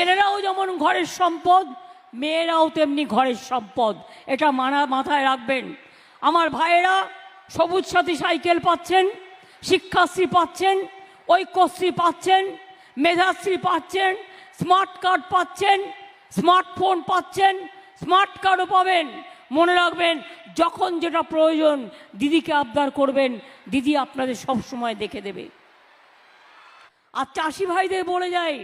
ছেলেরাও যেমন ঘরের সম্পদ, মেয়েরাও তেমনি ঘরের সম্পদ। এটা মানা, মাথায় রাখবেন। আমার ভাইয়েরা সবুজ সাথী সাইকেল পাচ্ছেন, শিক্ষাশ্রী পাচ্ছেন, ঐক্যশ্রী পাচ্ছেন, মেধাশ্রী পাচ্ছেন, স্মার্ট কার্ড পাচ্ছেন, স্মার্টফোন পাচ্ছেন, স্মার্ট কার্ডও পাবেন। মনে রাখবেন, যখন যেটা প্রয়োজন দিদিকে আবদার করবেন, দিদি আপনাদের সব সময় দেখে দেবে। আর চাষি ভাইদের বলে যাই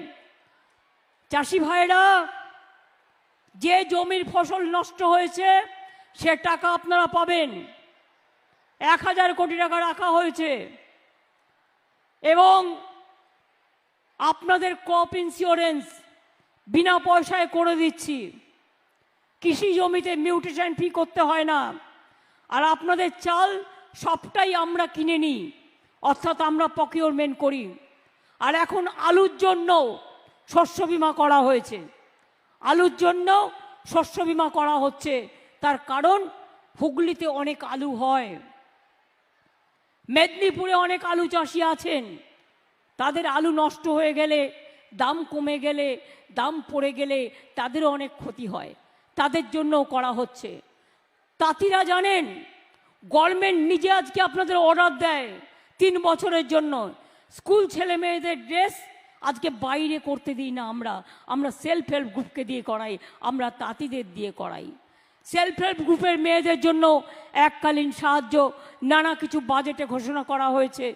চাষি ভাইরা যে জমির ফসল নষ্ট হয়েছে, সে টাকা আপনারা পাবেন। এক হাজার কোটি টাকা রাখা হয়েছে। এবং আপনাদের ক্রপ ইন্স্যুরেন্স বিনা পয়সায় করে দিচ্ছি। কৃষি জমিতে মিউটেশন ফি করতে হয় না। আর আপনাদের চাল সবটাই আমরা কিনে নিই, অর্থাৎ আমরা প্রকিউরমেন্ট করি। আর এখন আলুর জন্য শস্য বিমা করা হয়েছে। আলুর জন্য শস্য বিমা করা হচ্ছে। তার কারণ, হুগলিতে অনেক আলু হয়। মেদিনীপুরে অনেক আলু চাষি আছেন। তাদের আলু নষ্ট হয়ে গেলে, দাম কমে গেলে, দাম পড়ে গেলে তাদেরও অনেক ক্ষতি হয়। তাদের জন্যও করা হচ্ছে। তাঁতিরা জানেন, গভর্নমেন্ট নিজে আজকে আপনাদের অর্ডার দেয় তিন বছরের জন্য। স্কুল ছেলে মেয়েদের ড্রেস আজকে বাইরে করতে দিই না আমরা। আমরা সেলফ হেল্প গ্রুপকে দিয়ে করাই, আমরা তাঁতিদের দিয়ে করাই। সেলফ হেল্প গ্রুপের মেয়েদের জন্য এককালীন সাহায্য, নানা কিছু বাজেটে ঘোষণা করা হয়েছে।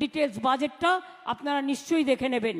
ডিটেলস বাজেটটা আপনারা নিশ্চয়ই দেখে নেবেন।